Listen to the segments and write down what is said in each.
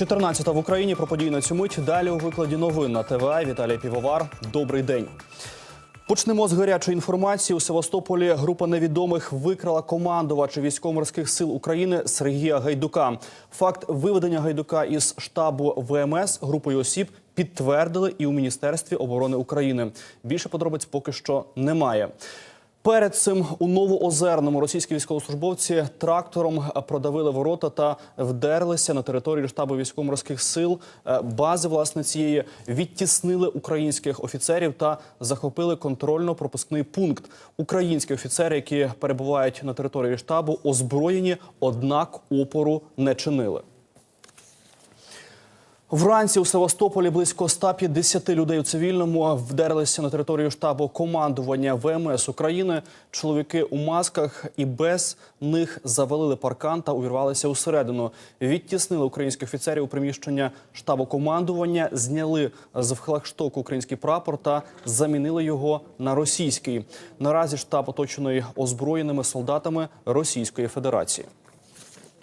14 в Україні про події на цю мить. Далі у викладі новин на ТВА. Віталій Півовар. Добрий день. Почнемо з гарячої інформації. У Севастополі група невідомих викрала командувача військово-морських сил України Сергія Гайдука. Факт виведення Гайдука із штабу ВМС групою осіб підтвердили і у Міністерстві оборони України. Більше подробиць поки що немає. Перед цим у Новоозерному російські військовослужбовці трактором продавили ворота та вдерлися на територію штабу військово-морських сил. Е, Бази власне цієї відтіснили українських офіцерів та захопили контрольно-пропускний пункт. Українські офіцери, які перебувають на території штабу, озброєні, однак опору не чинили. Вранці у Севастополі близько 150 людей у цивільному вдерлися на територію штабу командування ВМС України. Чоловіки у масках і без них завалили паркан та увірвалися усередину. Відтіснили українських офіцерів у приміщення штабу командування, зняли з флагштоку український прапор та замінили його на російський. Наразі штаб оточений озброєними солдатами Російської Федерації.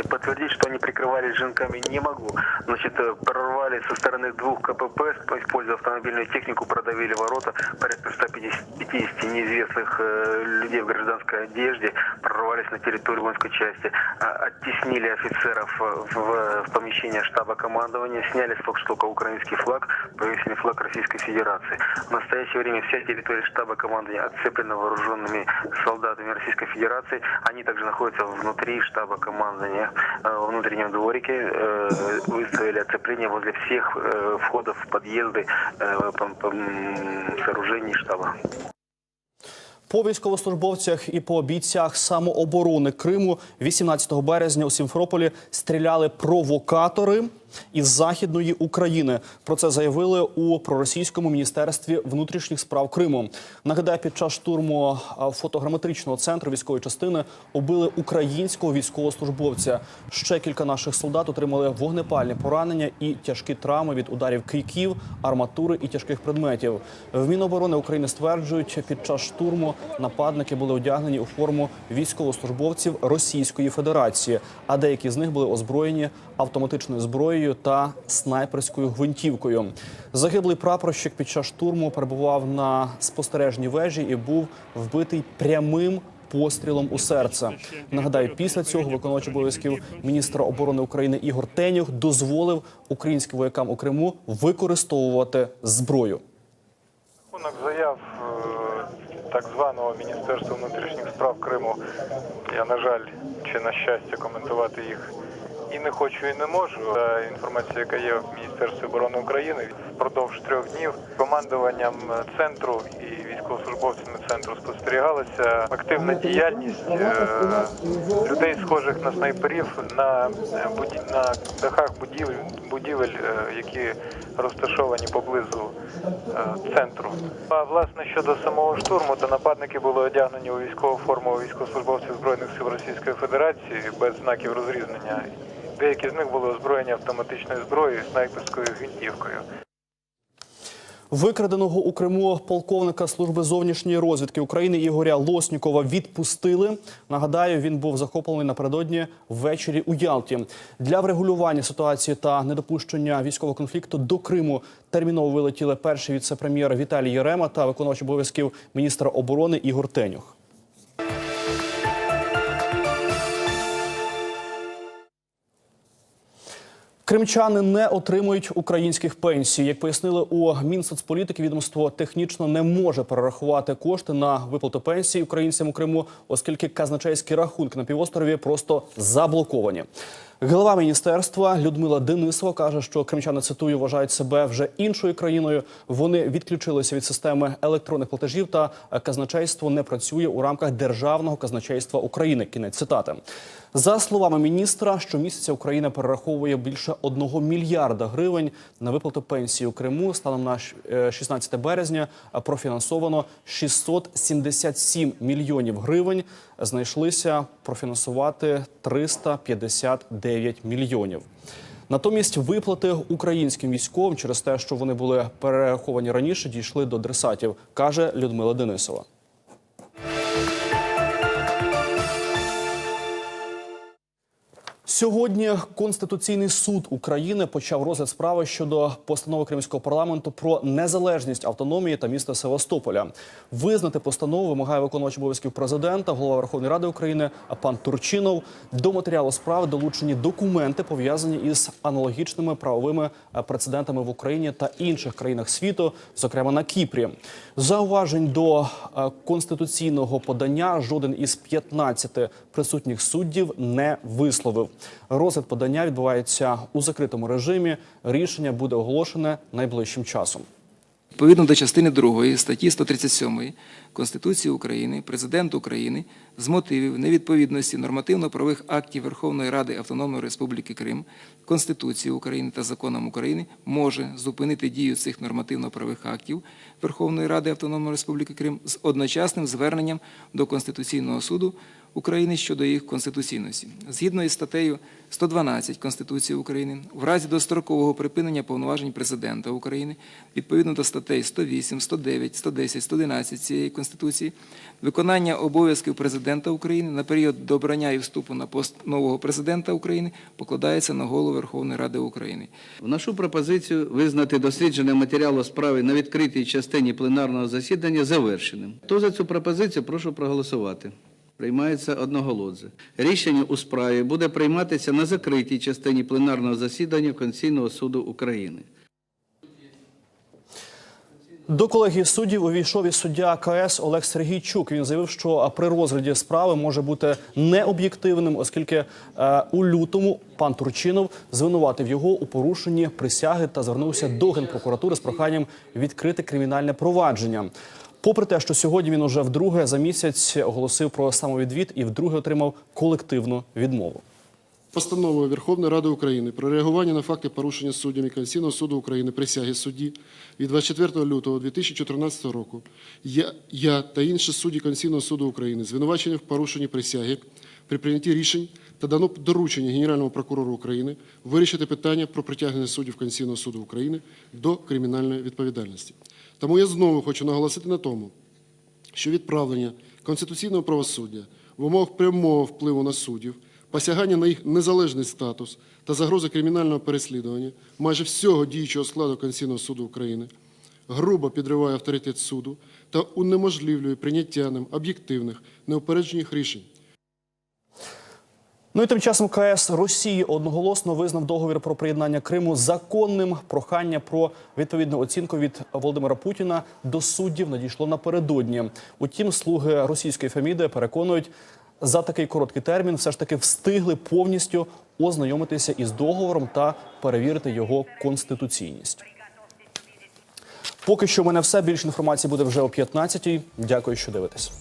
Подтвердить, что они прикрывались жинками, не могу. Значит, э, прорвали со стороны двух КПП, используя автомобильную технику, продавили ворота. Порядка 150 неизвестных э, людей в гражданской одежде прорвались на территорию воинской части, а, оттеснили офицеров э, в, в помещение штаба командования, сняли с флагштока украинский флаг, повесили флаг Российской Федерации. В настоящее время вся территория штаба командования отцеплена вооруженными солдатами Российской Федерации. Они также находятся внутри штаба командования. Э, Во внутреннем дворике э, выставили оцепление возле всех входов в подъезды сооружений штаба. По військовослужбовцях і по бійцях самооборони Криму 18 березня у Сімферополі стріляли провокатори із західної України. Про це заявили у проросійському міністерстві внутрішніх справ Криму. Нагадаю, під час штурму фотограметричного центру військової частини убили українського військовослужбовця. Ще кілька наших солдат отримали вогнепальні поранення і тяжкі травми від ударів кийків, арматури і тяжких предметів. В Міноборони України стверджують, під час штурму нападники були одягнені у форму військовослужбовців Російської Федерації, а деякі з них були озброєні автоматичною зброєю та снайперською гвинтівкою. Загиблий прапорщик під час штурму перебував на спостережній вежі і був вбитий прямим. Пострілом у серце нагадаю, після цього виконувач обов'язків міністра оборони України Ігор Тенюх дозволив українським воякам у Криму використовувати зброю. Рахунок заяв е, так званого Міністерства внутрішніх справ Криму. Я, на жаль, чи на щастя, коментувати їх і не хочу, і не можу. Та інформація, яка є в Міністерстві оборони України, впродовж трьох днів командуванням центру і військовослужбовцями центру спостерігалася активна діяльність е, людей, схожих на снайперів на, на дахах будівель, будівель, е, які розташовані поблизу е, центру. А власне щодо самого штурму, то нападники були одягнені у військову форму військовослужбовців збройних сил Російської Федерації без знаків розрізнення. Деякі з них були озброєні автоматичною зброєю, снайперською гвинтівкою. Викраденого у Криму полковника служби зовнішньої розвідки України Ігоря Лоснікова відпустили. Нагадаю, він був захоплений напередодні ввечері у Ялті. Для врегулювання ситуації та недопущення військового конфлікту до Криму терміново вилетіли перший віце-прем'єр Віталій Єрема та виконувач обов'язків міністра оборони Ігор Тенюх. Кримчани не отримують українських пенсій. Як пояснили у Мінсоцполітики, відомство технічно не може перерахувати кошти на виплату пенсій українцям у Криму, оскільки казначейські рахунки на півострові просто заблоковані. Голова міністерства Людмила Денисова каже, що кримчани цитую вважають себе вже іншою країною. Вони відключилися від системи електронних платежів, та казначейство не працює у рамках державного казначейства України. Кінець цитати. За словами міністра, щомісяця Україна перераховує більше 1 мільярда гривень на виплату пенсії у Криму. Станом на е, 16 березня профінансовано 677 мільйонів гривень. Знайшлися профінансувати 359 мільйонів. Натомість виплати українським військовим через те, що вони були перераховані раніше, дійшли до дресатів, каже Людмила Денисова. Сьогодні Конституційний суд України почав розгляд справи щодо постанови Кримського парламенту про незалежність автономії та міста Севастополя. Визнати постанову вимагає виконувач обов'язків президента, голова Верховної Ради України пан Турчинов. До матеріалу справи долучені документи, пов'язані із аналогічними правовими е, прецедентами в Україні та інших країнах світу, зокрема на Кіпрі. Зауважень до е, конституційного подання жоден із 15 присутніх суддів не висловив. Розгляд подання відбувається у закритому режимі. Рішення буде оголошене найближчим часом. Відповідно до частини 2 статті 137 Конституції України, Президент України з мотивів невідповідності нормативно-правових актів Верховної Ради Автономної Республіки Крим, Конституції України та законам України може зупинити дію цих нормативно-правових актів Верховної Ради Автономної Республіки Крим з одночасним зверненням до Конституційного суду України щодо їх конституційності. Згідно із статтею 112 Конституції України, в разі дострокового припинення повноважень президента України, відповідно до статей 108, 109, 110, 111 цієї Конституції, виконання обов'язків президента України на період до обрання і вступу на пост нового президента України покладається на голову Верховної Ради України. Вношу пропозицію визнати дослідження матеріалу справи на відкритій частині пленарного засідання завершеним. Хто за цю пропозицію, прошу проголосувати. Приймається одноголосно. Рішення у справі буде прийматися на закритій частині пленарного засідання Конституційного суду України. До колегії суддів увійшов і суддя КС Олег Сергійчук. Він заявив, що при розгляді справи може бути необ'єктивним, оскільки е, у лютому пан Турчинов звинуватив його у порушенні присяги та звернувся до генпрокуратури з проханням відкрити кримінальне провадження. Попри те, що сьогодні він уже вдруге за місяць оголосив про самовідвід і вдруге отримав колективну відмову. Постановою Верховної Ради України про реагування на факти порушення суддями Конституційного суду України присяги судді від 24 лютого 2014 року я, я та інші судді Конституційного суду України звинувачені в порушенні присяги при прийнятті рішень та дано доручення Генеральному прокурору України вирішити питання про притягнення суддів Конституційного суду України до кримінальної відповідальності. Тому я знову хочу наголосити на тому, що відправлення конституційного правосуддя в умовах прямого впливу на суддів, посягання на їх незалежний статус та загрози кримінального переслідування майже всього діючого складу Конституційного суду України грубо підриває авторитет суду та унеможливлює прийняття ним об'єктивних, неупереджених рішень. Ну і тим часом КС Росії одноголосно визнав договір про приєднання Криму законним. Прохання про відповідну оцінку від Володимира Путіна до суддів надійшло напередодні. Утім, слуги російської Феміди переконують, за такий короткий термін все ж таки встигли повністю ознайомитися із договором та перевірити його конституційність. Поки що в мене все. Більше інформації буде вже о 15-й. Дякую, що дивитесь.